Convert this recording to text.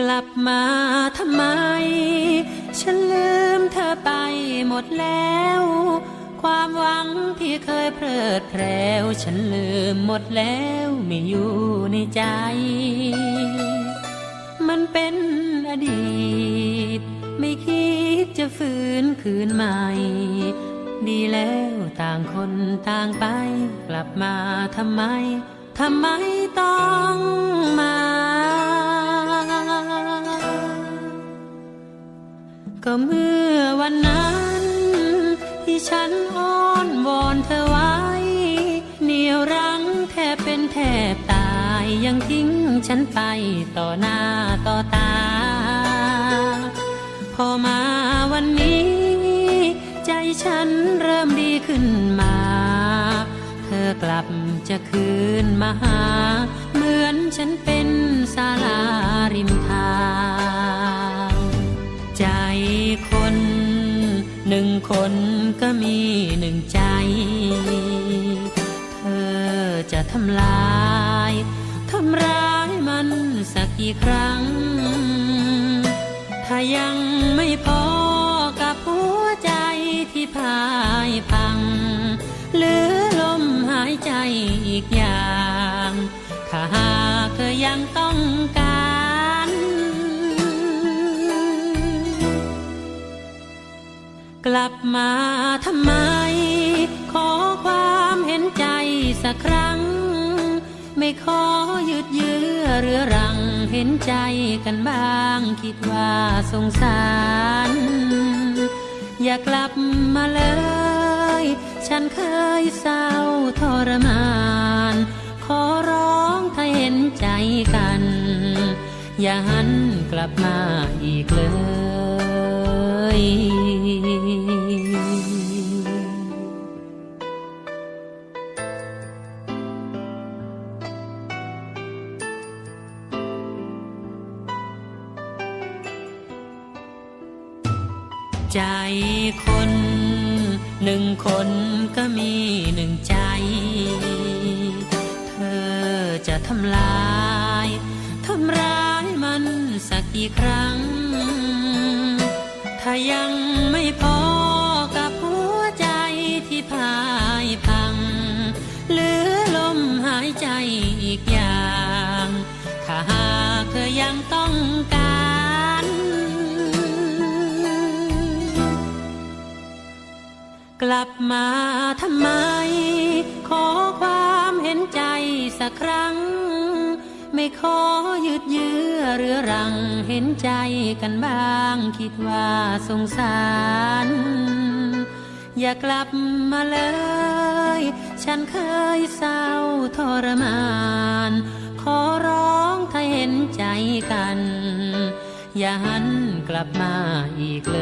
กลับมาทำไม ฉันลืมเธอไปหมดแล้ว ความหวังที่เคยเพลิดเพลวฉันลืมหมดแล้วไม่อยู่ในใจ มันเป็นอดีต ไม่คิดจะฟื้นคืนใหม่ ดีแล้วต่างคนต่างไป กลับมาทำไม ทำไมต้องมา ก็เมื่อวันนั้น ที่ฉันอ้อนวอนเธอไว้ เหนียวรั้งแทบเป็นแทบตายยังทิ้งฉันไปต่อหน้าต่อตา พอมาวันนี้ ใจฉันเริ่มดีขึ้นมา เธอกลับจะคืนมาหา เหมือนฉันเป็นศาลาริมทาง คนหนึ่งคนก็มีหนึ่งใจ เธอจะทำลายทำร้ายมันสักกี่ครั้ง ถ้ายังไม่พอกับหัวใจที่พายพังหลือลมหายใจอีกอย่าง ถ้าหากเธอยังต้องการ ลับมาทำไม ขอความเห็นใจสักครั้ง ไม่ขอยืดเยื้อเรือรังเห็นใจกันบ้าง คิดว่าสงสาร อย่ากลับมาเลย ฉันเคยเศร้าทรมาน ขอร้องถ้าเห็นใจกัน อย่าหันกลับมาอีกเลย ใจคน หนึ่งคนก็มีหนึ่งใจ เธอจะทำลายทำร้ายมันสักกี่ครั้ง ถ้ายังไม่พอกับหัวใจที่พายพัง เหลือลมหายใจอีกอย่าง ถ้าหากเธอยังต้องการ ลับมาทำไม ขอความเห็นใจสักครั้ง ไม่ขอยืดเยื้อเรือรังเห็นใจกันบ้าง คิดว่าสงสาร อย่ากลับมาเลย ฉันเคยเศร้าทรมาน ขอร้องถ้าเห็นใจกัน อย่าหันกลับมาอีกเลย